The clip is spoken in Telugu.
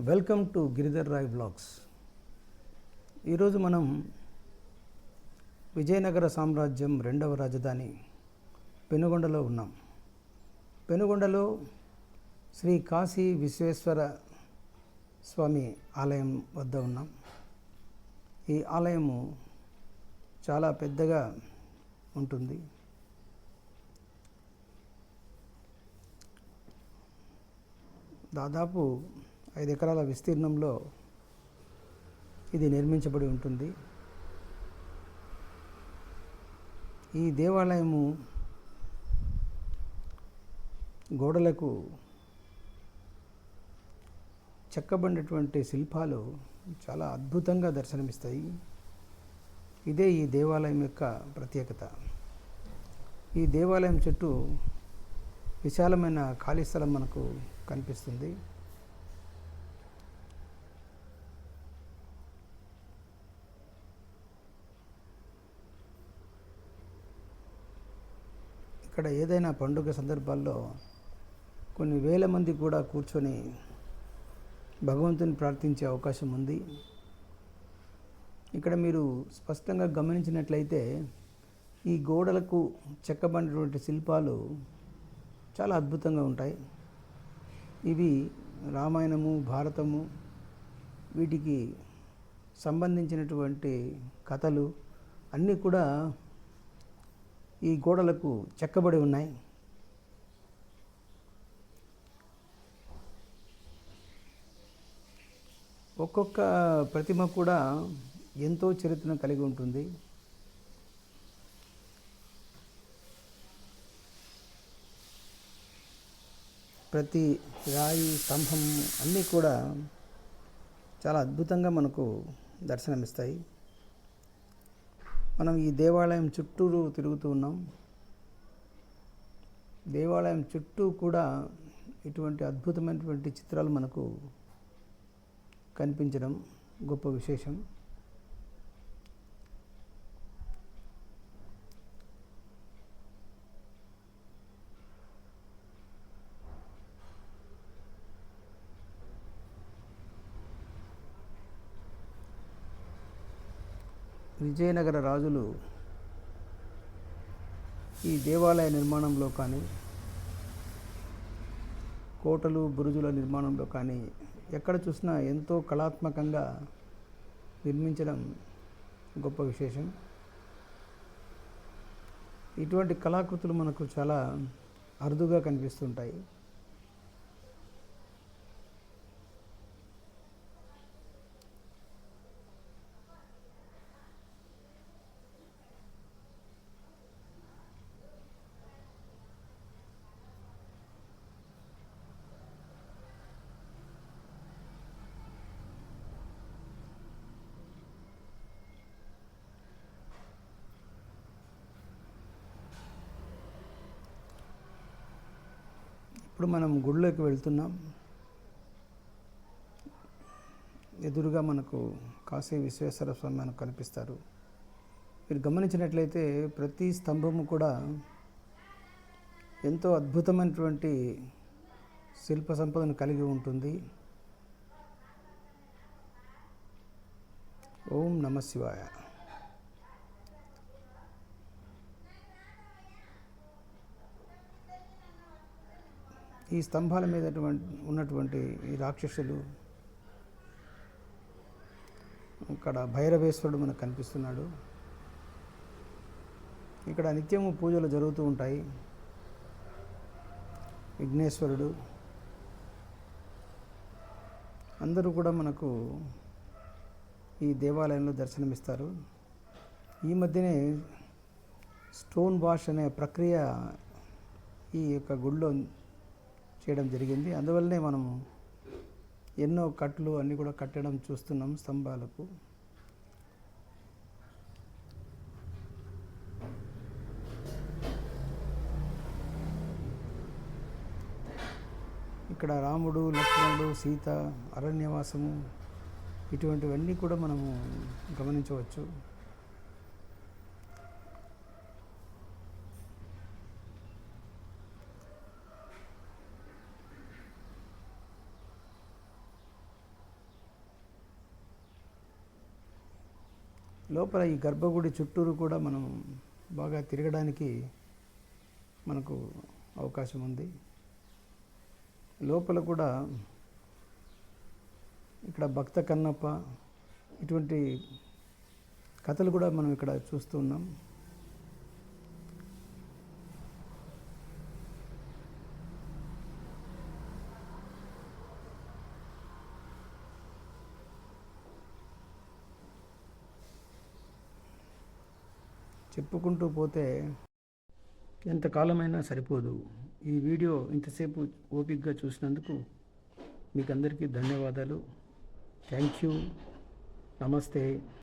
Welcome to Giridhar Rai blogs. ఈరోజు మనం విజయనగర సామ్రాజ్యం రెండవ రాజధాని పెనుగొండలో ఉన్నాం. పెనుగొండలో శ్రీ కాశీ విశ్వేశ్వర స్వామి ఆలయం వద్ద ఉన్నాం. ఈ ఆలయము చాలా పెద్దగా ఉంటుంది. దాదాపు ఐదు ఎకరాల విస్తీర్ణంలో ఇది నిర్మించబడి ఉంటుంది. ఈ దేవాలయము గోడలకు చెక్కబడినటువంటి శిల్పాలు చాలా అద్భుతంగా దర్శనమిస్తాయి. ఇదే ఈ దేవాలయం యొక్క ప్రత్యేకత. ఈ దేవాలయం చుట్టూ విశాలమైన ఖాళీ స్థలం మనకు కనిపిస్తుంది. ఇక్కడ ఏదైనా పండుగ సందర్భాల్లో కొన్ని వేల మంది కూడా కూర్చొని భగవంతుని ప్రార్థించే అవకాశం ఉంది. ఇక్కడ మీరు స్పష్టంగా గమనించినట్లయితే ఈ గోడలకు చెక్కబడినటువంటి శిల్పాలు చాలా అద్భుతంగా ఉంటాయి. ఇవి రామాయణము భారతము వీటికి సంబంధించినటువంటి కథలు అన్నీ కూడా ఈ గోడలకు చెక్కబడి ఉన్నాయి. ఒక్కొక్క ప్రతిమ కూడా ఎంతో చరిత్రను కలిగి ఉంటుంది. ప్రతి రాయి స్తంభం అన్నీ కూడా చాలా అద్భుతంగా మనకు దర్శనమిస్తాయి. మనం ఈ దేవాలయం చుట్టూరు తిరుగుతూ ఉన్నాం. దేవాలయం చుట్టూ కూడా ఇటువంటి అద్భుతమైనటువంటి చిత్రాలు మనకు కనిపించడం గొప్ప విశేషం. విజయనగర రాజులు ఈ దేవాలయ నిర్మాణంలో కానీ కోటలు బురుజుల నిర్మాణంలో కానీ ఎక్కడ చూసినా ఎంతో కళాత్మకంగా నిర్మించడం గొప్ప విశేషం. ఇటువంటి కళాకృతులు మనకు చాలా అరుదుగా కనిపిస్తుంటాయి. ఇప్పుడు మనం గుడిలోకి వెళ్తున్నాం. ఎదురుగా మనకు కాశీ విశ్వేశ్వర స్వామి మనకు కనిపిస్తారు. మీరు గమనించినట్లయితే ప్రతి స్తంభము కూడా ఎంతో అద్భుతమైనటువంటి శిల్ప సంపదను కలిగి ఉంటుంది. ఓం నమ శివాయ. ఈ స్తంభాల మీద ఉన్నటువంటి ఈ రాక్షసులు ఇక్కడ భైరవేశ్వరుడు మనకు కనిపిస్తున్నాడు. ఇక్కడ నిత్యము పూజలు జరుగుతూ ఉంటాయి. విఘ్నేశ్వరుడు. అందరూ కూడా మనకు ఈ దేవాలయంలో దర్శనమిస్తారు. ఈ మధ్యనే స్టోన్ వాష్ అనే ప్రక్రియ ఈ యొక్క గుడిలో చేయడం జరిగింది. అందువల్లనే మనము ఎన్నో కట్లు అన్నీ కూడా కట్టడం చూస్తున్నాం స్తంభాలకు. ఇక్కడ రాముడు లక్ష్మణుడు సీత అరణ్యవాసము ఇటువంటివన్నీ కూడా మనము గమనించవచ్చు. లోపల ఈ గర్భగుడి చుట్టూరు కూడా మనం బాగా తిరగడానికి మనకు అవకాశం ఉంది. లోపల కూడా ఇక్కడ భక్త కన్నప్ప ఇటువంటి కథలు కూడా మనం ఇక్కడ చూస్తూ చెప్పుకుంటూ పోతే ఎంతకాలమైనా సరిపోదు. ఈ వీడియో ఇంతసేపు ఓపికగా చూసినందుకు మీకు అందరికీ ధన్యవాదాలు. Thank you. నమస్తే.